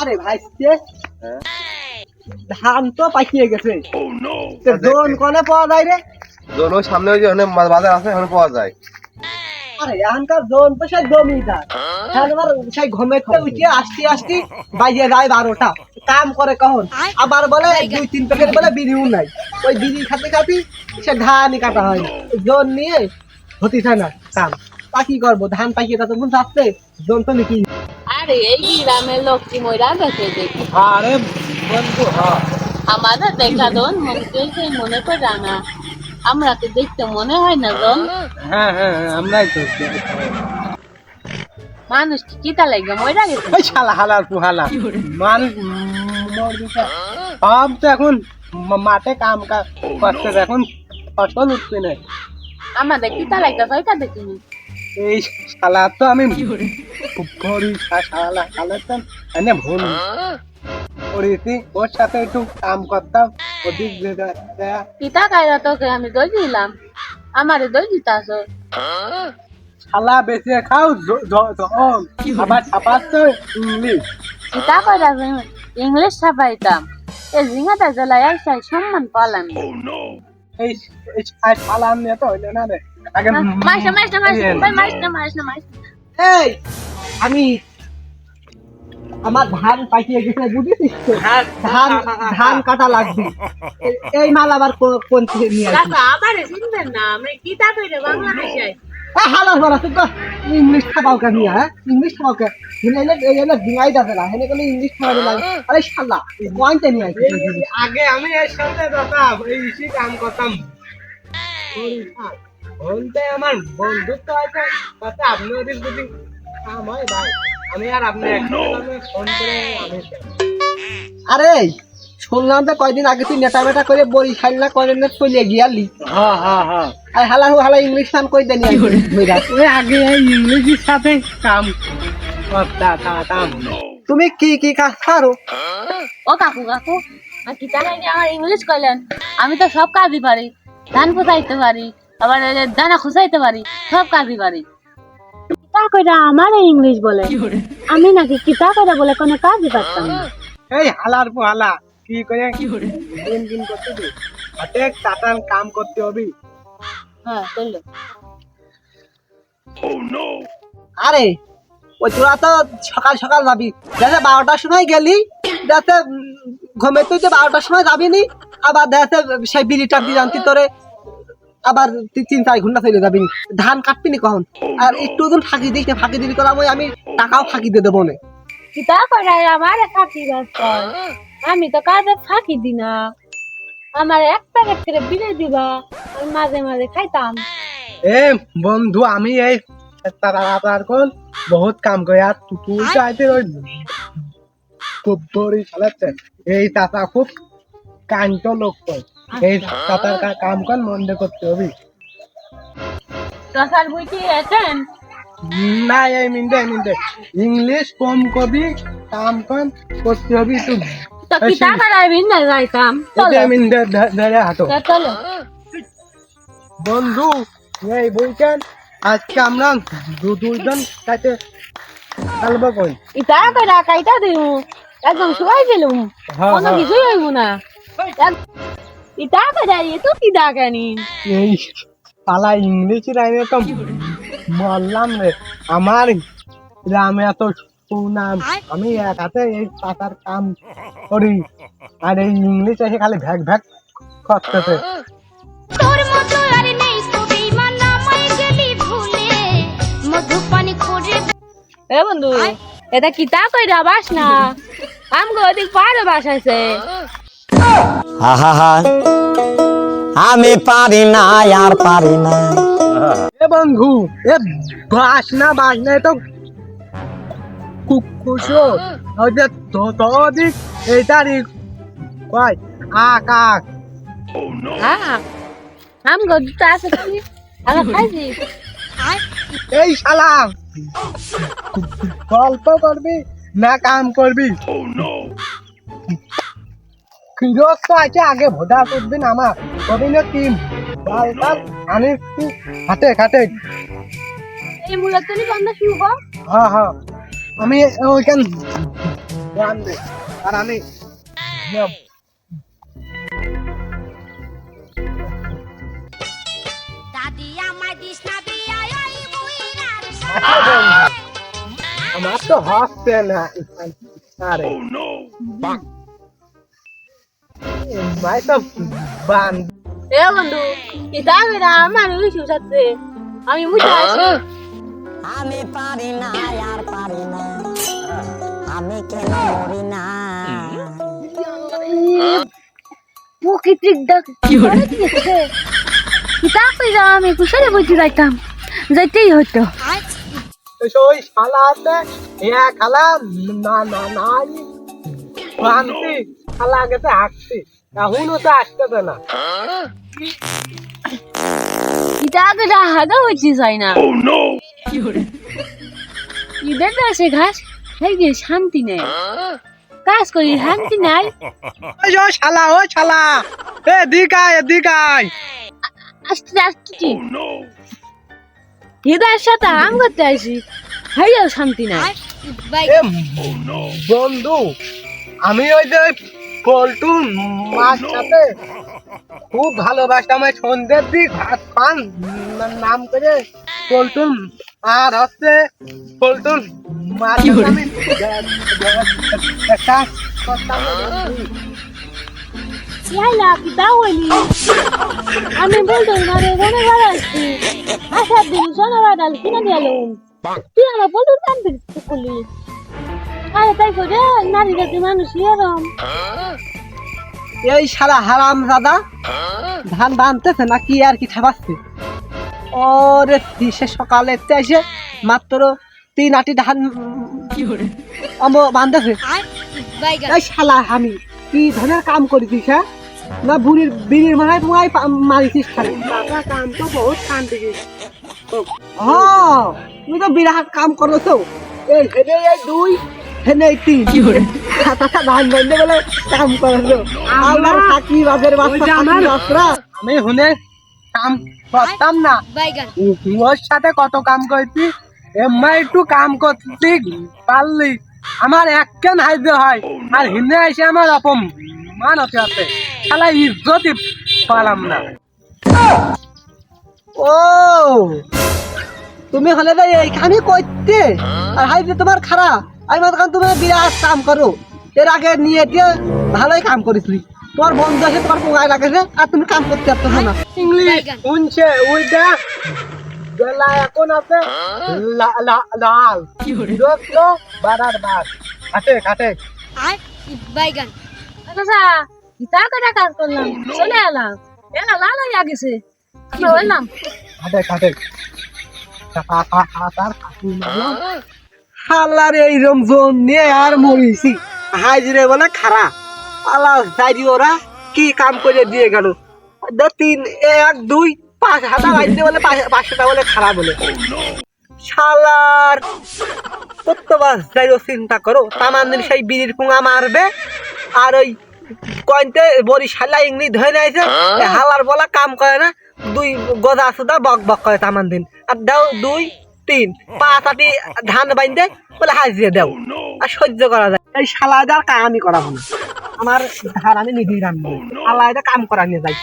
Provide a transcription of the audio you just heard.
আরে ভাই ধান তো পাকিয়ে গেছে। জোন কনে পাওয়া যায় রে। জন ওই সামনে ওই যে বাজার আছে ওখানে পাওয়া যায়। আরে এখানকার জোন তো সেই জমিদার। এবার সেই ঘুমেতে উঠে আসতে আসতে বাজে যায় বারোটা। কাম করে কখন? আবার বলে দুই তিন প্যাকেট বলে বিড়িও নাই। ওই বিড়ি খাতে খাতে সে ধানই কাটা হয় জোন নিয়ে হতে চায় না কাম। তা কি করব ধান পাকিয়ে তা তো? বুঝতে আসছে জোন তো নাকি আরে এই গ্রামের লোক কি ময়রা গেছে দেখি আরে বন্ধু হ্যাঁ। আমাদের দেখা দন মনে সেই মনে করে না আমরা তো দেখতে মনে হয় না জন হ্যাঁ হ্যাঁ আমরাই তো মানুষ কি কিতা লাগে ময়রা গেছে? ওই শালা হালার পুহালা মানুষ সব তো এখন মাঠে কাম কাজ করছে এখন ফসল উঠছে না। আমাদের কিতা লাগে ওইটা দেখিনি। এই শালা তো আমি ভরি শালা শালা এনে ভুল। করেছি ওর সাথে একটু কাম করতাম ওদিক। কিতা কায়রা তোকে আমি দই দিলাম। আমারে দই দিতাছ। শালা বেঁচে খাও জ- জ- জল আবার ছাপাচ্ছ ইংলিশ। কিতা কইরা ইংলিশ ছাপাইতাম। এই জিঙ্গাটা জ্বালাই আইসাই সম্মান পালাম। এই এই শালা নিয়ে তো হইল না রে। আগে মাস না মাস না মাস না মাস না মাস না মাস এই আমি আমার ধান পাকিয়ে গেছে বুঝেছিস তো? ধান। ধান কাটা লাগবে। এই মাল আবার কোন থেকে নিয়ে আসবি? আবারে চিনবেন না আমি কিতা কইরা বাংলা হাসাই হালা বলা তো ইংলিশ খাবাও কেন হ্যাঁ? ইংলিশ খাবাও কে হেনে এলে ডিঙাই দাসে না হেনে গেলে ইংলিশ খাওয়াতে লাগে। আরে শালা পয়েন্টে নিয়ে আসি আগে আমি এর সাথে দাদা এই ইসি কাম করতাম। বলতে আমার বন্ধুত্ব আছে তাতে আপনি ওদের আর আপনি একসাথে ফোন করে আমি আরে শুনলাম তো কয়দিন আগে তুই নেটা মেটা করে বই খাইলা করে না চলে গিয়ালি। হ্যাঁ হ্যাঁ হ্যাঁ আর হালা হালা ইংলিশ নাম কই দেনি আগে ইংলিশের সাথে কাম। তুমি কি কি কাজ পারো? ও কাকু কাকু আর কিতা লাগে আমার ইংলিশ কইলেন? আমি তো সব কাজই পারি। ধান ফুসাইতে পারি আবার দানা খুসাইতে পারি সব কাজই পারি। কিতা কইরা আমার ইংলিশ বলে? আমি নাকি কিতা কইরা বলে কোনো কাজই পারতাম না। এই হালার পো হালা কি করে দিন দিন করতে হাতে টাটান কাম করতে হবে। হ্যাঁ চলল আরে ওই তোরা তো সকাল সকাল যাবি। যাতে বারোটার সময় গেলি যাতে ঘুমে তুই তো বারোটার সময় যাবি নি আবার যাতে সেই বিড়িটা দিয়ে জানতি তোরে আবার তিন চার ঘণ্টা চলে যাবি। ধান কাটবি নি কখন? আর একটু দিন ফাঁকি না, ফাঁকি তোরা ওই আমি টাকাও ফাঁকি দিয়ে দেবো না। কিতা কইরা আমার ফাঁকি আমি তো কাজে ফাঁকি দি না। আমার এক প্যাকেট করে বিলে দিবা আমি মাঝে মাঝে খাইতাম। এ বন্ধু আমি এই তার কোন বহুত কাম করে আর তুই চাইতে খুব বড়ি চালাচ্ছে এই তাতা খুব কান্ত লোক কই। এই তাতার কা- কাম কর মন্দ করতে হবে। দশার বইটি আছেন না এই মিনটে মিনটে। ইংলিশ কম কবি কাম কর করতে হবে একটু তো না যাইতাম চলো। মিনটে ধরে হাঁটো। চলো। বন্ধু এই বইকেন আজকে আমরা দু দুইজন কাছে চালবো কই? ইতা কইরা কাইতা দিউ একদম শুয়াই দিলুম হ্যাঁ, কোনো হ্যাঁ। কিছুই হইব না। তো কি এই ইংলিশ লাইনে তো বললাম রে আমার গ্রামে এত সুনাম আমি এক হাতে এই পাতার কাম করি আর এই ইংলিশ এসে খালি ভ্যাক ভ্যাক করতেছে। তোর মতো আর নেই তো বেইমান আমায় গেলি ভুলে। মধু পানি করে এ বন্ধু এটা কিতা কইরা বাস না আমগো ওদিক পাড়ে বাসাইছে আহা আমি পারি না আর পারি না। এ বন্ধু এ বাস না বাস না তো কুকুশো ওই যে তো তো দিক কয় আকাশ হ্যাঁ আমগো দিতে আছে কি আমি খাইছি এই শালা গল্প করবি না কাম করবি? কিরক তো আছে আগে ভোদা করবেন আমার কবি না টিম কাল কাল আনি হাতে খাটে। এই মূলত তুমি বন্ধ শুভ হ্যাঁ হ্যাঁ আমি ওইখান ধান আর আমি আমার তো হচ্ছে না আরে। ভাই তো বান এ বন্ধু কিতা কইরা আমার ইংলিশ উঠাচ্ছে আমি মুছে আছি আমি পারি না আর পারি না। আমি কেন মরি না? প্রকৃতিক ডাক। কি দিয়েছে কিতা কইরা আমি কুশলে বইতে যাইতাম। যাইতেই হতো ওই শালা আছে ইয়া খালা না না নাই। বানতি খালা গেছে হাঁটছি। এখনও তো আসতেছে না। হাগা চাই ঘাস। এই যে শান্তি নেই। কাজ করি শান্তি নাই। ওই যে শালা ও শালা। এ দিকায় দিকায় আসতে আসতে হৃদয়ের সাথে আম করতে আসি হাইয়াও শান্তি নাই। বন্ধু আমি ওই যে ওই পল্টু মাছ সাথে খুব ভালোবাসতাম ওই সন্ধ্যের দিক ভাত পান নাম করে পল্টুন। আর হচ্ছে পল্টুন মাছ আমি একটা আমি বলতো না রে রনে আসছি আসার দিন সোনা বাড়াল কিনে দিয়ালুম তুই আমার করলি। আরে তাই করে নারী জাতি মানুষ এরম। এই শালা হারাম দাদা ধান বানতেছে না কি আর কি খাবাচ্ছে ওরে সে সকালে এসে মাত্র তিন আটি ধান বানতেছে। এই শালা আমি কি ধরনের কাম করেছিস হ্যাঁ? না বুড়ির বিড়ির মারাই পুরাই মারিছিস খালি। কাম তো বহুত শান্তি হ্যাঁ তুমি তো বিরাট কাম করেছ এই হেনে এই দুই হেনে এই তিন টাকা ধান বান্ধে বলে কাম করেছ আমার চাকরি বাজের বাচ্চা আমার আমি হুনে কাম করতাম না। ওর সাথে কত কাম করছি? একটু কাম করতে পারলি। আমার এক কেন হাইতে হয়। আর হিন্দে এসে আমার অপম। মান হতে আছে। শালা ইজ্জতই পালাম না। ও! তুমি হলে ভাই এইখানে করতে। আর হাইতে তোমার খারাপ। আমি মনে করেন তুমি বিরাট কাম করো। এর আগে নিয়ে দিয়ে ভালোই কাম করেছিলি। তোমার বন্ধু আছে তোমার পোঙায় লাগেছে আর তুমি কাম করতে পারতো না। ইংলিশ শুনছে ওইটা বেলা এখন আছে লা- লা- লাল। দোস্ত বাড়ার বার খাটে খাটে। আচ্ছা কিতা করে কাজ করলাম। চলে এলাম। এলা লাল হইয়া গেছে। আমরা বললাম। খাটে হালার এই রমজন নিয়ে আর মরিছি। হাজিরে বলে, খারা যাইরি ওরা, কি কাম করে দিয়ে গেল? তিন, এক, দুই, পাঁচ হাতা বাইতে বলে বলে খারাপ বলে। শালার যাই চিন্তা করো তামান দিন সেই বিড়ির পুঙা মারবে, আর ওই কয়েনতে বরিশালা ইংলিশ ধরে নিয়েছে হালার বলা কাম করে না, দুই গজা সুদা বক বক করে তামান দিন আর দাও দুই তিন, পাঁচ আটি ধান বাইন্দে বলে হাজিয়ে দেও। আর সহ্য করা যায়। এই শালা আর কাম আমি করাবো না। আমার ধার আমি নিজেই রান্না এটা কাম করা নিয়ে যাই